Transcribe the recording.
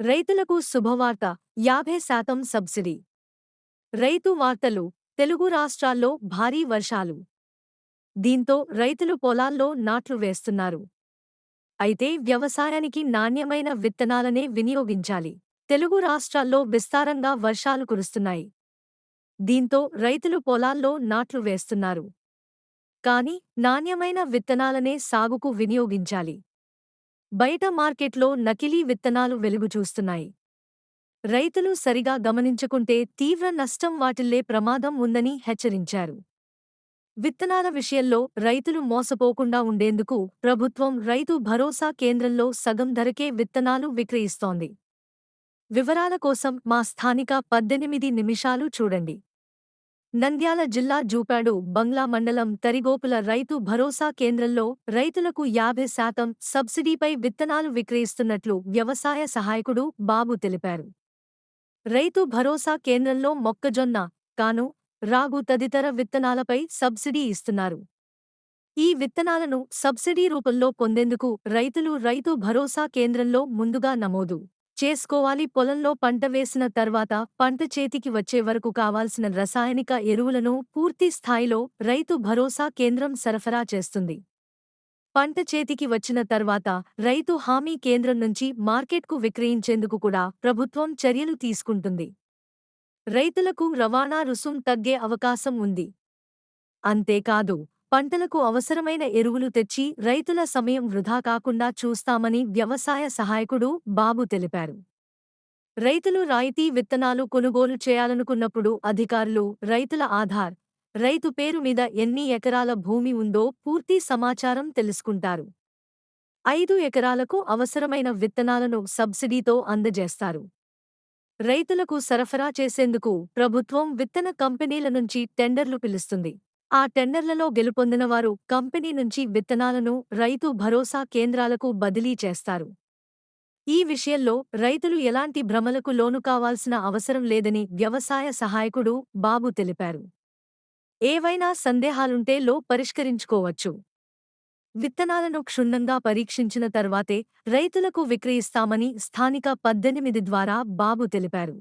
రైతులకు శుభవార్త యాభై శాతం సబ్సిడీ. రైతు వార్తలు తెలుగు రాష్ట్రాల్లో భారీ వర్షాలు. దీంతో రైతులు పొలాల్లో నాట్లు వేస్తున్నారు. అయితే వ్యవసాయానికి నాణ్యమైన విత్తనాలనే వినియోగించాలి. తెలుగు రాష్ట్రాల్లో విస్తారంగా వర్షాలు కురుస్తున్నాయి. దీంతో రైతులు పొలాల్లో నాట్లు వేస్తున్నారు. కాని నాణ్యమైన విత్తనాలనే సాగుకు వినియోగించాలి. బయట మార్కెట్లో నకిలీ విత్తనాలు వెలుగుచూస్తున్నాయి రైతులు సరిగా గమనించకుంటే తీవ్ర నష్టం వాటిల్లే ప్రమాదం ఉందని హెచ్చరించారు. విత్తనాల విషయంలో రైతులు మోసపోకుండా ఉండేందుకు ప్రభుత్వం రైతు భరోసా కేంద్రంలో సగం ధరకే విత్తనాలు విక్రయిస్తోంది. వివరాల కోసం మా స్థానిక పద్దెనిమిది నిమిషాలు చూడండి. నంద్యాల జిల్లా జూపాడు బంగ్లా మండలం తరిగోపుల రైతు భరోసా కేంద్రంలో రైతులకు యాభై శాతం సబ్సిడీపై విత్తనాలు విక్రయిస్తున్నట్లు వ్యవసాయ సహాయకుడు బాబు తెలిపారు. రైతు భరోసా కేంద్రంలో మొక్కజొన్న కాను రాగు తదితర విత్తనాలపై సబ్సిడీ ఇస్తున్నారు. ఈ విత్తనాలను సబ్సిడీ రూపంలో పొందేందుకు రైతులు రైతు భరోసా కేంద్రంలో ముందుగా నమోదు. చేసుకోవాలి. పొలంలో పంట వేసిన తర్వాత పంట చేతికి వచ్చే వరకు కావాల్సిన రసాయనిక ఎరువులను పూర్తి స్థాయిలో రైతు భరోసా కేంద్రం సరఫరా చేస్తుంది. పంట చేతికి వచ్చిన తర్వాత రైతు హామీ కేంద్రం నుంచి మార్కెట్కు విక్రయించేందుకు కూడా ప్రభుత్వం చర్యలు తీసుకుంటుంది. రైతులకు రవాణా రుసుం తగ్గే అవకాశం ఉంది. అంతేకాదు పంటలకు అవసరమైన ఎరువులు తెచ్చి రైతుల సమయం వృధా కాకుండా చూస్తామని వ్యవసాయ సహాయకుడు బాబు తెలిపారు. రైతులు రాయితీ విత్తనాలు కొనుగోలు చేయాలనుకున్నప్పుడు అధికారులు రైతుల ఆధార్ రైతు పేరు మీద ఎన్ని ఎకరాల భూమి ఉందో పూర్తి సమాచారం తెలుసుకుంటారు. ఐదు ఎకరాలకు అవసరమైన విత్తనాలను సబ్సిడీతో అందజేస్తారు. రైతులకు సరఫరా చేసేందుకు ప్రభుత్వం విత్తన కంపెనీల నుంచి టెండర్లు పిలుస్తుంది. ఆ టెండర్లలో గెలుపొందినవారు కంపెనీ నుంచి విత్తనాలను రైతు భరోసా కేంద్రాలకు బదిలీ చేస్తారు. ఈ విషయంలో రైతులు ఎలాంటి భ్రమలకు లోను కావాల్సిన అవసరం లేదని వ్యవసాయ సహాయకుడు బాబు తెలిపారు. ఏవైనా సందేహాలుంటే లో పరిష్కరించుకోవచ్చు. విత్తనాలను క్షుణ్ణంగా పరీక్షించిన తర్వాతే రైతులకు విక్రయిస్తామని స్థానిక పద్దెనిమిది ద్వారా బాబు తెలిపారు.